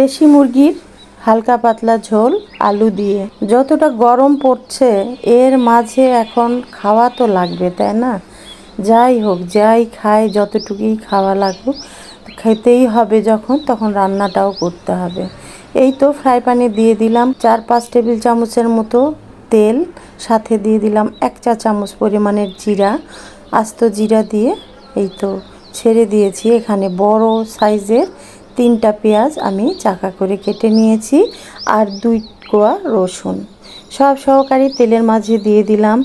দেশি মুরগির হালকা পাতলা ঝোল, আলু দিয়ে। যতটা গরম পড়ছে, এর মাঝে এখন খাওয়া তো লাগবে, তাই না? যাই হোক, যাই খাই, যতটুকুই খাওয়া লাগুক, খেতেই হবে যখন, তখন রান্নাটাও করতে হবে। এই তো ফ্রাই প্যানে দিয়ে দিলাম চার পাঁচ টেবিল চামচের মতো তেল, সাথে দিয়ে দিলাম এক চা চামচ পরিমাণের জিরা, আস্ত জিরা দিয়ে এই তো ছেড়ে দিয়েছি। এখানে বড় সাইজের তিনটা পেঁয়াজ আমি চাকা করে কেটে নিয়েছি আর দুই কোয়া রসুন। সব সহকারী তেলের মাঝে দিয়ে দিলাম।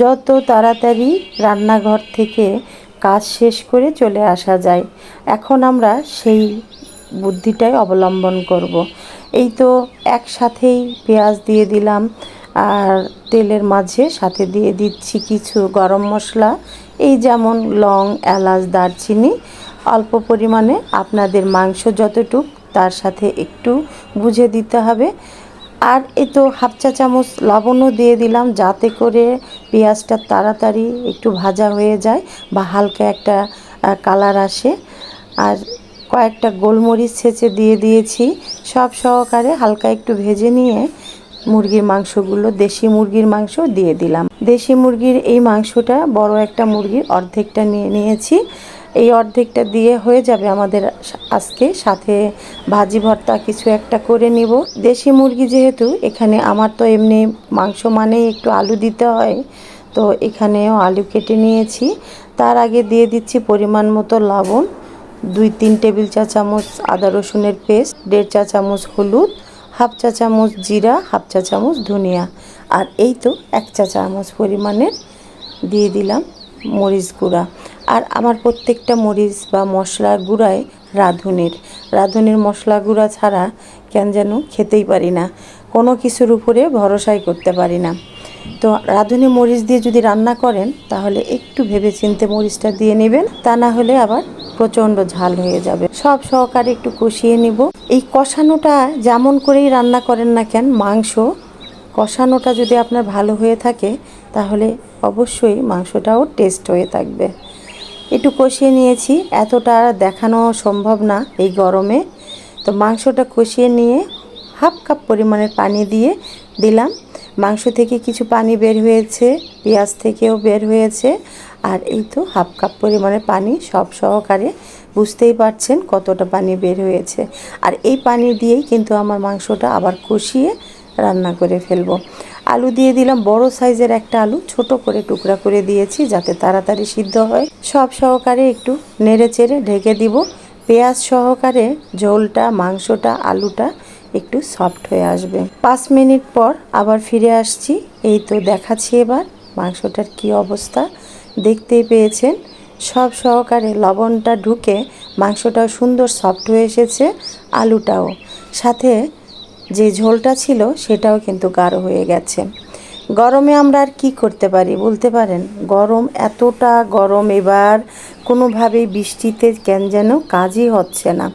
যত তাড়াতাড়ি রান্নাঘর থেকে কাজ শেষ করে চলে আসা যায়, এখন আমরা সেই বুদ্ধিটাই অবলম্বন করব। এই তো একসাথেই পেঁয়াজ দিয়ে দিলাম আর তেলের মাঝে সাথে দিয়ে দিচ্ছি কিছু গরম মশলা। এই যেমন লং, এলাচ, দারচিনি অল্প পরিমাণে আপনাদের মাংস যতটুক, তার সাথে একটু বুঝে দিতে হবে। আর এ তো হাফ চা চামচ লবণও দিয়ে দিলাম, যাতে করে পেঁয়াজটা তাড়াতাড়ি একটু ভাজা হয়ে যায় বা হালকা একটা কালার আসে। আর কয়েকটা গোলমরিচ ছেঁচে দিয়ে দিয়েছি, সব সহকারে হালকা একটু ভেজে নিয়ে মুরগির মাংসগুলো, দেশি মুরগির মাংস দিয়ে দিলাম। দেশি মুরগির এই মাংসটা বড় একটা মুরগির অর্ধেকটা নিয়ে নিয়েছি। এই অর্ধেকটা দিয়ে হয়ে যাবে আমাদের আজকে। সাথে ভাজি ভর্তা কিছু একটা করে নিব। দেশি মুরগি যেহেতু, এখানে আমার তো এমনি মাংস মানেই একটু আলু দিতে হয়। তো এখানেও আলু কেটে নিয়েছি। তার আগে দিয়ে দিচ্ছি পরিমাণ মতো লবণ, দুই তিন টেবিল চা চামচ আদা রসুনের পেস্ট, দেড় চা চামচ হলুদ, হাফ চা চামচ জিরা, হাফ চা চামচ ধনিয়া। আর এই তো এক চা চামচ পরিমাণের দিয়ে দিলাম মরিচ গুঁড়া। আর আমার প্রত্যেকটা মরিচ বা মশলার গুঁড়ায় রাঁধুনির। রাঁধুনির মশলা গুঁড়া ছাড়া কেন যেন খেতেই পারি না। কোনো কিছুর উপরে ভরসাই করতে পারি না। তো রাঁধুনি মরিচ দিয়ে যদি রান্না করেন, তাহলে একটু ভেবে চিনতে মরিচটা দিয়ে নেবেন, তা না হলে আবার প্রচণ্ড ঝাল হয়ে যাবে। সব সহকারে একটু কষিয়ে নিব। এই কষানোটা যেমন করেই রান্না করেন না কেন, মাংস কষানোটা যদি আপনার ভালো হয়ে থাকে, তাহলে অবশ্যই মাংসটাও টেস্ট হয়ে থাকবে। একটু কষিয়ে নিয়েছি। এতটা দেখানো সম্ভব না এই গরমে। তো মাংসটা কষিয়ে নিয়ে হাফ কাপ পরিমাণের পানি দিয়ে দিলাম। মাংস থেকে কিছু পানি বের হয়েছে, পেঁয়াজ থেকেও বের হয়েছে। আর এই তো হাফ কাপ পরিমাণের পানি সব সহকারে বুঝতেই পারছেন কতটা পানি বের হয়েছে। আর এই পানি দিয়েই কিন্তু আমার মাংসটা আবার কষিয়ে রান্না করে ফেলব। আলু দিয়ে দিলাম। বড় সাইজের একটা আলু, ছোট করে টুকরা করে দিয়েছি যাতে তাড়াতাড়ি সিদ্ধ হয়। সব সহকারে একটু নেড়ে চেড়ে ঢেকে দিব। পেঁয়াজ সহকারে ঝোলটা, মাংসটা, আলুটা একটু সফট হয়ে আসবে। পাঁচ মিনিট পর আবার ফিরে আসছি। এই তো দেখাচ্ছি এবার মাংসটার কি অবস্থা। দেখতেই পেয়েছেন, সব সহকারে লবণটা ঢুকে মাংসটাও সুন্দর সফট হয়ে এসেছে, আলুটাও। সাথে যে ঝোলটা ছিল সেটাও কিন্তু গাঢ় হয়ে গেছে। গরমে আমরা আর কি করতে পারি বলতে পারেন? গরম এতটা গরম এবার কোনোভাবেই বৃষ্টিতে কেন যেন কাজই হচ্ছে না।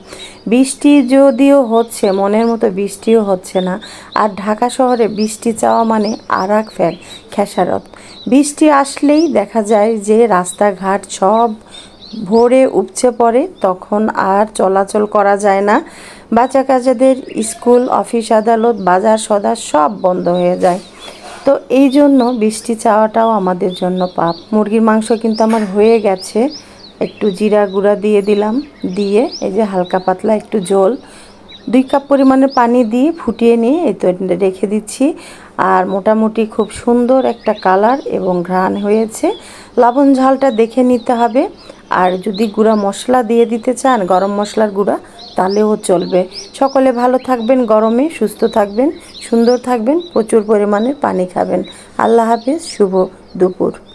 বৃষ্টি যদিও হচ্ছে, মনের মতো বৃষ্টিও হচ্ছে না। আর ঢাকা শহরে বৃষ্টি চাওয়া মানে আর এক ফ্যান, খেসারত। বৃষ্টি আসলেই দেখা যায় যে রাস্তাঘাট সব ভোরে উপচে পড়ে, তখন আর চলাচল করা যায় না। বাচ্চা কাচাদের স্কুল, অফিস, আদালত, বাজার, সদা সব বন্ধ হয়ে যায়। তো এই জন্য বৃষ্টি চাওয়াটাও আমাদের জন্য পাপ। মুরগির মাংস কিন্তু আমার হয়ে গেছে। একটু জিরা গুঁড়া দিয়ে দিলাম। দিয়ে এই যে হালকা পাতলা একটু জল দুই কাপ পরিমাণে পানি দিয়ে ফুটিয়ে নিয়ে এই তো রেখে দিচ্ছি। আর মোটামুটি খুব সুন্দর একটা কালার এবং ঘ্রাণ হয়েছে। লবণ ঝালটা দেখে নিতে হবে। আর যদি গুঁড়া মশলা দিয়ে দিতে চান, গরম মশলার গুঁড়া, তাহলেও চলবে। সকলে ভালো থাকবেন, গরমে সুস্থ থাকবেন, সুন্দর থাকবেন, প্রচুর পরিমাণে পানি খাবেন। আল্লাহ হাফিজ, শুভ দুপুর।